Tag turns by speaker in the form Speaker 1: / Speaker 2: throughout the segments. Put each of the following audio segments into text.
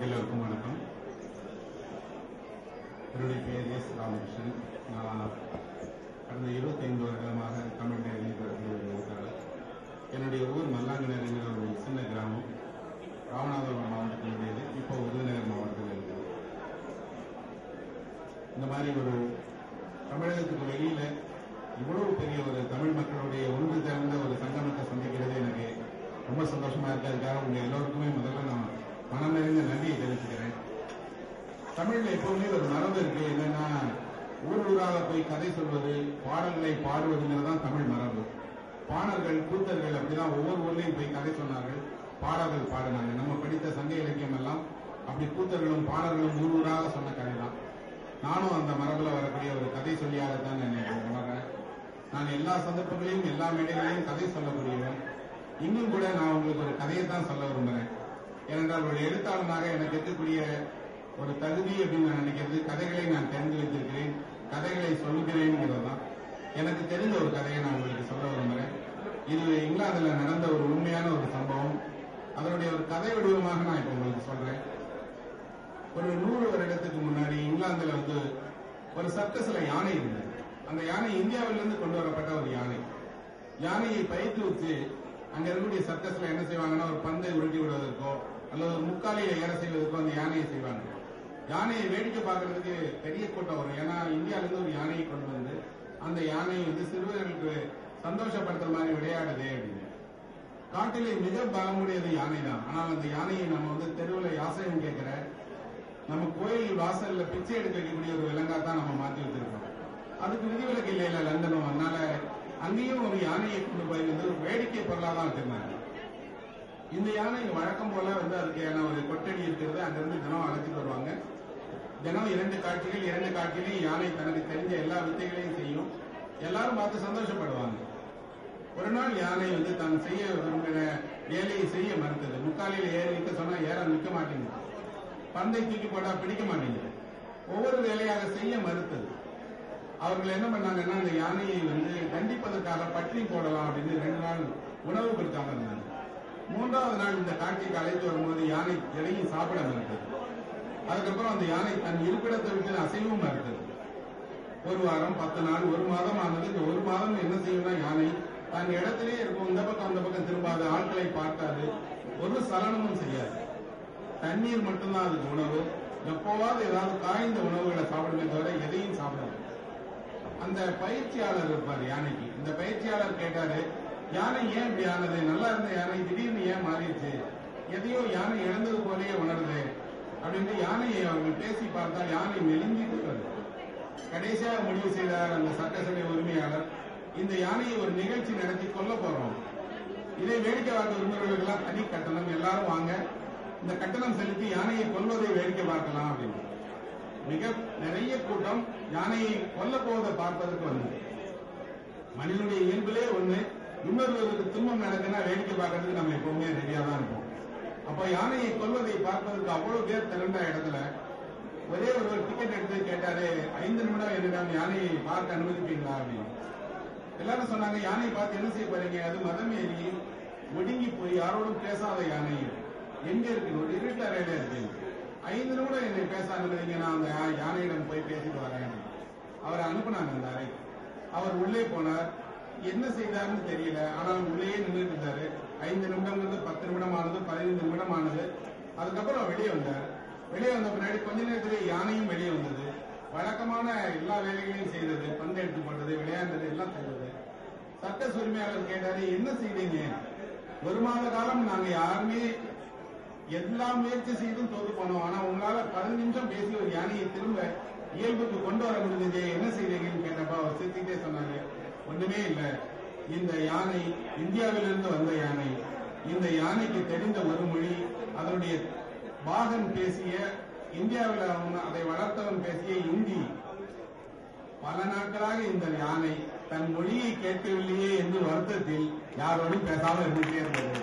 Speaker 1: எல்லோருக்கும் வணக்கம். என்னுடைய பெயர் எஸ் ராமகிருஷ்ணன் நான் கடந்த 25 வருடமாக தமிழ் எழுதிய எழுத்தாளர் என்னுடைய ஊர் மல்லாங்கிணறுங்கிற ஒரு சின்ன கிராமம். ராமநாதபுரம் மாவட்டத்தினுடையது. இப்போ விருதுநகர் மாவட்டத்தில் இருக்குது இந்த மாதிரி ஒரு தமிழகத்துக்கு வெளியில இவ்வளவு பெரிய ஒரு தமிழ் மக்களுடைய ஒன்று சேர்ந்த ஒரு சங்கமத்தை சந்திக்கிறது எனக்கு ரொம்ப சந்தோஷமா இருக்கு. அதுக்காக உங்க எல்லோருக்குமே முதல்ல நான் மனம் நிறைந்த நன்றியை தெரிவிச்சுக்கிறேன் தமிழ்ல எப்பவுமே ஒரு மரபு இருக்கு என்னன்னா ஊர் ஊராக போய் கதை சொல்வது பாடல்களை பாடுவதுங்கிறது தான் தமிழ் மரபு. பாணர்கள் கூத்தர்கள் அப்படிதான் ஒவ்வொரு ஊர்லயும் போய் கதை சொன்னார்கள் பாடல்கள் பாடினாங்க. நம்ம படித்த சங்க இலக்கியம் எல்லாம் அப்படி கூத்தர்களும் பாடல்களும் ஊர் ஊராக சொன்ன கதை தான் நானும் அந்த மரபுல வரக்கூடிய ஒரு கதை சொல்லியாக தான் என்னை உணர்றேன் நான் எல்லா சந்தர்ப்பங்களையும் எல்லா மேடைகளையும் கதை சொல்லக்கூடியவன். இன்னும் கூட நான் உங்களுக்கு ஒரு கதையை தான் சொல்ல விரும்புகிறேன் ஏனென்றால் ஒரு எழுத்தாளனாக எனக்கு இருக்கக்கூடிய ஒரு தகுதி அப்படின்னு நான் நினைக்கிறது கதைகளை நான் தெரிந்து வைத்திருக்கிறேன் கதைகளை சொல்கிறேன்ங்கிறது எனக்கு தெரிந்த ஒரு கதையை நான் உங்களுக்கு சொல்ல விரும்புகிறேன். இது இங்கிலாந்துல நடந்த ஒரு உண்மையான ஒரு சம்பவம். அதனுடைய ஒரு கதை வடிவமாக நான் இப்போ உங்களுக்கு சொல்றேன். ஒரு நூறு வருடத்துக்கு முன்னாடி இங்கிலாந்துல வந்து ஒரு சர்க்கஸ்ல யானை இருந்தது. அந்த யானை இந்தியாவிலிருந்து கொண்டு வரப்பட்ட ஒரு யானை. யானையை பயிற்றுவித்து அங்க இருக்கக்கூடிய சர்க்கஸ்ல என்ன செய்வாங்கன்னா ஒரு பந்தை உருட்டி விடுவதற்கோ அல்லது ஒரு முக்காலியை ஏற செய்வதற்கோ அந்த யானையை செய்வாங்க. யானையை வேடிக்கை பார்க்கறதுக்கு பெரிய கூட்டம் வரும். ஏன்னா இந்தியால இருந்து ஒரு யானையை கொண்டு வந்து அந்த யானையை வந்து சிறுவர்களுக்கு சந்தோஷப்படுத்துற மாதிரி விளையாடுதே அப்படின்னு. காட்டிலே மிக பலமுடையது யானை தான் ஆனால் அந்த யானையை நம்ம வந்து தெருவில் யாசகம் கேட்கிற நம்ம கோயில் வாசல்ல பிச்சை எடுக்க வைக்கக்கூடிய ஒரு விலங்கா தான் நம்ம மாற்றி வச்சிருக்கோம். அதுக்கு விதிவிலக்கு இல்லையில லண்டனும். அதனால அங்கேயும் ஒரு யானையை கொண்டு போய் வந்து ஒரு வேடிக்கை பொருளாக தான் வச்சிருந்தாங்க. இந்த யானை வழக்கம் போல வந்து அதுக்கான ஒரு கொட்டடி இருக்கிறது அங்கிருந்து தினம் அழைச்சிட்டு வருவாங்க. தினம் இரண்டு காட்சிகள் இரண்டு காட்சிகளையும் யானை தனக்கு தெரிஞ்ச எல்லா வித்தைகளையும் செய்யும். எல்லாரும் பார்த்து சந்தோஷப்படுவாங்க. ஒரு நாள் யானை வந்து தான் செய்ய விரும்புகிற வேலையை செய்ய மறுத்தது. முக்காலியில் ஏறி நிற்க சொன்னா ஏற நிற்க மாட்டேங்குது. பந்தை தூக்கி போட்டா பிடிக்க மாட்டேங்குது. ஒவ்வொரு வேலையாக செய்ய மறுத்தது. அவர்கள் என்ன பண்ணாங்கன்னா அந்த யானையை வந்து கண்டிப்பதற்காக பற்றி போடலாம் அப்படின்னு ரெண்டு நாள் உணவு கொடுக்காம இருந்தாங்க மூன்றாவது நாள் இந்த காட்சிக்கு அழைத்து வரும்போது யானை எதையும் சாப்பிட மறுத்தது அதுக்கப்புறம் அந்த யானை தன் இருப்பிடத்தை விட்டு அசைவும் மறுத்தது ஒரு வாரம் பத்து நாள் ஒரு மாதம் ஆனது இந்த ஒரு மாதம் என்ன செய்யும்னா யானை தன் இடத்திலேயே இருக்கும் இந்த பக்கம் அந்த பக்கம் திரும்பாது ஆட்களை பார்க்காது. ஒரு சலனமும் செய்யாது. தண்ணீர் மட்டும்தான் அதுக்கு உணவு. எப்போவாவது ஏதாவது காய்ந்த உணவுகளை சாப்பிடுமே தவிர எதையும் சாப்பிடாது. அந்த பயிற்சியாளர் இருப்பார் யானைக்கு. இந்த பயிற்சியாளர் கேட்டாரு யானை ஏன் இப்படி ஆனது? நல்லா இருந்த யானை திடீர்னு ஏன் மாறிடுச்சு? எதையோ யானை இழந்தது போலயே உணருது அப்படின்னு யானையை அவங்க பேசி பார்த்தால் யானை மெலிஞ்சிட்டு வருது கடைசியாக முடிவு செய்தார் அந்த சட்டசபை உரிமையாளர். இந்த யானையை ஒரு நிகழ்ச்சி நடத்தி கொல்ல போறோம். இதை வேடிக்கை பார்க்க விரும்புகிறவர்கள்லாம் தனி கட்டணம் எல்லாரும் வாங்க. இந்த கட்டணம் செலுத்தி யானையை கொல்வதை வேடிக்கை பார்க்கலாம் அப்படின்னு மிக நிறைய கூட்டம் யானையை கொல்ல போவதை பார்ப்பதற்கு வந்தது. மனிதனுடைய இயல்பிலே ஒண்ணு இன்னொருவருக்கு துன்பம் நடக்குன்னா வேடிக்கை பார்க்கறதுக்கு நம்ம எப்பவுமே ரெடியா தான் இருப்போம். அப்ப யானையை கொல்வதை பார்ப்பதற்கு அவ்வளவு பேர் திரண்ட இடத்துல ஒரே ஒருவர் டிக்கெட் எடுத்து கேட்டாரு ஐந்து நிமிடம் என்னிடம் யானையை பார்க்க அனுமதிப்பீங்களா? அப்படின்னு. எல்லாரும் சொன்னாங்க யானையை பார்த்து என்ன செய்ய போறீங்க? அது மதம் ஏறி ஒடுங்கி போய் யாரோடும் பேசாத யானை. எங்க இருக்கு? ஒரு இருட்டு அறையில இருக்கு. ஐந்து நிமிடம் என்னை பேசாமல் அனுமதிங்க நான் அந்த யானையிடம் போய் பேசிட்டு வரேன். அவரை அனுப்புனாங்க அந்த அறை. அவர் உள்ளே போனார். என்ன செய்தாருன்னு தெரியல. ஆனால் உள்ளேயே நின்றுட்டு இருந்தாரு. ஐந்து நிமிடம்ங்கிறது பத்து நிமிடம் ஆனது பதினைந்து நிமிடம் ஆனது அதுக்கப்புறம் வெளியே வந்தார். வெளியே வந்த பின்னாடி கொஞ்ச நேரத்திலே யானையும் வெளியே வந்தது. வழக்கமான எல்லா வேலைகளையும் செய்தது. பந்து எடுத்து போட்டது விளையாண்டது எல்லாம் செய்தது. சட்ட உரிமையாளர் கேட்டாரு என்ன செய்தீங்க? ஒரு மாத காலம் நாங்க யாருமே எல்லா முயற்சி செய்தும் தோத்து போனோம். ஆனா உங்களால பதினஞ்சு நிமிஷம் பேசி ஒரு யானையை திரும்ப இயல்புக்கு கொண்டு வர முடிஞ்சது. என்ன செய்தீங்கன்னு கேட்டப்ப அவர் சிரிச்சுட்டே சொன்னாரு ஒண்ணுமே இல்ல. இந்த யானை இந்தியாவிலிருந்து வந்த யானை. இந்த யானைக்கு தெரிந்த ஒரு மொழி அதனுடைய பாகன் பேசிய இந்தியாவில் அதை வளர்த்தவன் பேசிய இந்தி. பல நாட்களாக இந்த யானை தன் மொழியை கேட்கவில்லையே என்று வருத்தத்தில் யாரோடும் பேசாமல் இருந்துட்டே இருந்தது.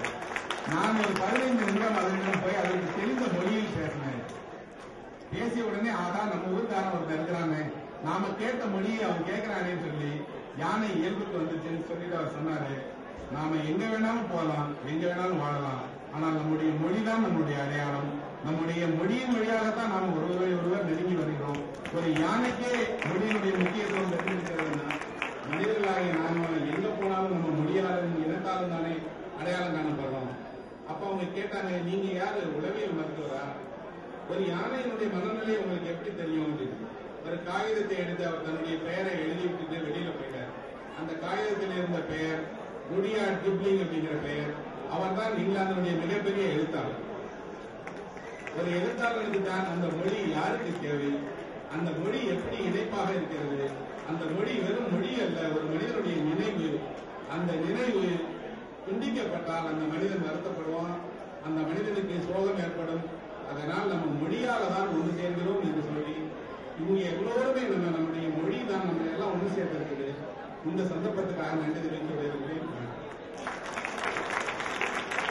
Speaker 1: நான் ஒரு பதினைந்து நிமிடம் அதனிடம் போய் அதற்கு தெரிந்த மொழியில் பேசினேன். பேசிய உடனே ஆகா நம்ம ஊர்க்காரன் ஒருத்தர் இருக்கிறானே. நாம கேட்ட மொழியை அவன் கேட்கிறானேன்னு சொல்லி யானை இயல்புக்கு வந்துச்சுன்னு சொல்லிட்டு அவர் சொன்னாரு. நாம எங்க வேணாலும் போகலாம் எங்க வேணாலும் வாழலாம். ஆனால் நம்முடைய மொழிதான் நம்முடைய அடையாளம். நம்முடைய மொழியின் வழியாகத்தான் நாம் ஒருவரை ஒருவர் நெருங்கி வருகிறோம். ஒரு யானைக்கே மொழியினுடைய முக்கியத்துவம் தெரிஞ்சிருக்கிறதுனா மனிதர்களாகிய நாம எங்க போனாலும் நம்ம மொழியாளர் இனத்தாலும் தானே அடையாளம் கேட்டாங்க நீங்க யாரு? உளவியல் மருத்துவரா? ஒரு யானையினுடைய மனநிலை உங்களுக்கு எப்படி தெரியும் அப்படின்னு. ஒரு காகிதத்தை எடுத்து அவர் தன்னுடைய பெயரை எழுதி விட்டுட்டு வெளியில போயிட்டார். அந்த காகிதத்தில் இருந்த பெயர் குடியா டிப்ளிங் அப்படிங்கிற பெயர் அவர் தான் இங்கிலாந்தினுடைய மிகப்பெரிய எழுத்தாளர். ஒரு எழுத்தாளருக்கு தான் அந்த மொழி யாருக்கு தேவை? அந்த மொழி எப்படி இணைப்பாக இருக்கிறது? அந்த மொழி வெறும் மொழி அல்ல ஒரு மனிதனுடைய நினைவு. அந்த நினைவு துண்டிக்கப்பட்டால் அந்த மனிதன் வருத்தப்படுவான் அந்த மனிதனுக்கு சோகம் ஏற்படும். அதனால் நம்ம மொழியால தான் ஒன்று சேர்கிறோம் என்று சொல்லி இவங்க எல்லோருமே நம்ம நம்முடைய மொழி தான் நம்ம எல்லாம் ஒன்று சேர்ந்திருக்குது இந்த சந்தர்ப்பத்துக்காக நன்றி தெரிவித்து வருகிறேன்